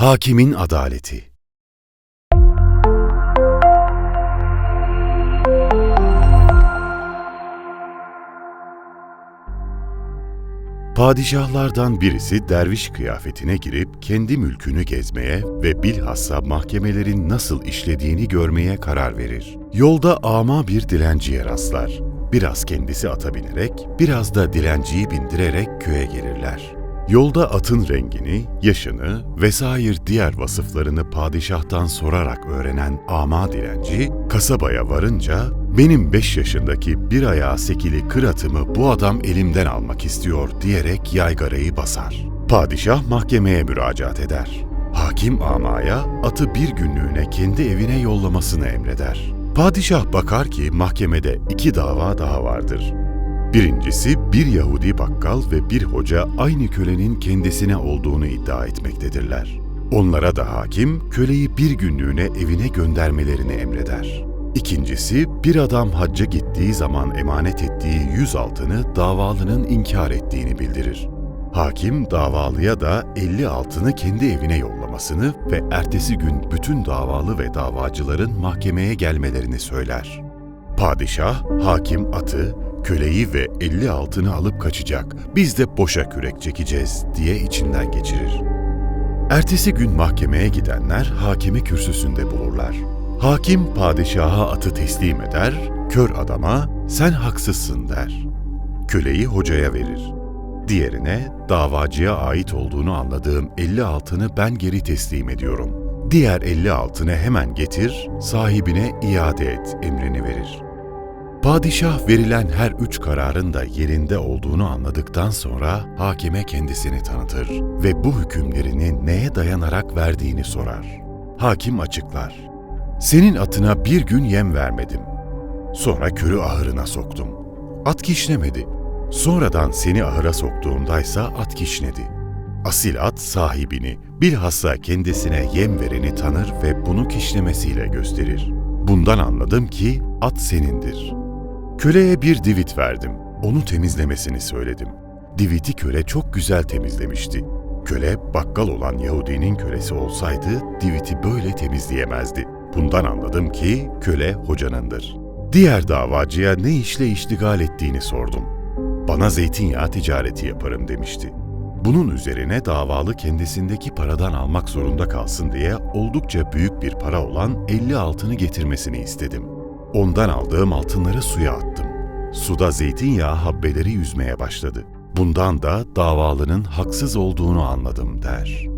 Hakimin adaleti Padişahlardan birisi derviş kıyafetine girip kendi mülkünü gezmeye ve bilhassa mahkemelerin nasıl işlediğini görmeye karar verir. Yolda ama bir dilenciye rastlar. Biraz kendisi ata binerek, biraz da dilenciyi bindirerek köye gelirler. Yolda atın rengini, yaşını vesaire diğer vasıflarını padişahtan sorarak öğrenen ama dilenci, kasabaya varınca benim beş yaşındaki bir ayağı sekili kır atımı bu adam elimden almak istiyor diyerek yaygarayı basar. Padişah mahkemeye müracaat eder. Hakim amaya atı bir günlüğüne kendi evine yollamasını emreder. Padişah bakar ki mahkemede iki dava daha vardır. Birincisi bir Yahudi bakkal ve bir hoca aynı kölenin kendisine olduğunu iddia etmektedirler. Onlara da hakim köleyi bir günlüğüne evine göndermelerini emreder. İkincisi bir adam hacca gittiği zaman emanet ettiği yüz altını davalının inkar ettiğini bildirir. Hakim davalıya da 50 altını kendi evine yollamasını ve ertesi gün bütün davalı ve davacıların mahkemeye gelmelerini söyler. Padişah, hakim atı, köleyi ve 50 altını alıp kaçacak, biz de boşa kürek çekeceğiz diye içinden geçirir. Ertesi gün mahkemeye gidenler hakimi kürsüsünde bulurlar. Hakim padişaha atı teslim eder, kör adama sen haksızsın der. Köleyi hocaya verir. Diğerine davacıya ait olduğunu anladığım 50 altını ben geri teslim ediyorum. Diğer 50 altını hemen getir, sahibine iade et emrini verir. Padişah verilen her üç kararın da yerinde olduğunu anladıktan sonra hakime kendisini tanıtır ve bu hükümlerini neye dayanarak verdiğini sorar. Hakim açıklar. Senin atına bir gün yem vermedim. Sonra körü ahırına soktum. At kişnemedi. Sonradan seni ahıra soktuğumdaysa at kişnedi. Asil at sahibini, bilhassa kendisine yem vereni tanır ve bunu kişnemesiyle gösterir. Bundan anladım ki at senindir. Köleye bir divit verdim. Onu temizlemesini söyledim. Diviti köle çok güzel temizlemişti. Köle bakkal olan Yahudinin kölesi olsaydı diviti böyle temizleyemezdi. Bundan anladım ki köle hocanındır. Diğer davacıya ne işle iştigal ettiğini sordum. Bana zeytinyağı ticareti yaparım demişti. Bunun üzerine davalı kendisindeki paradan almak zorunda kalsın diye oldukça büyük bir para olan 50 altını getirmesini istedim. Ondan aldığım altınları suya attım. Suda zeytinyağı habbeleri yüzmeye başladı. Bundan da davalının haksız olduğunu anladım der.''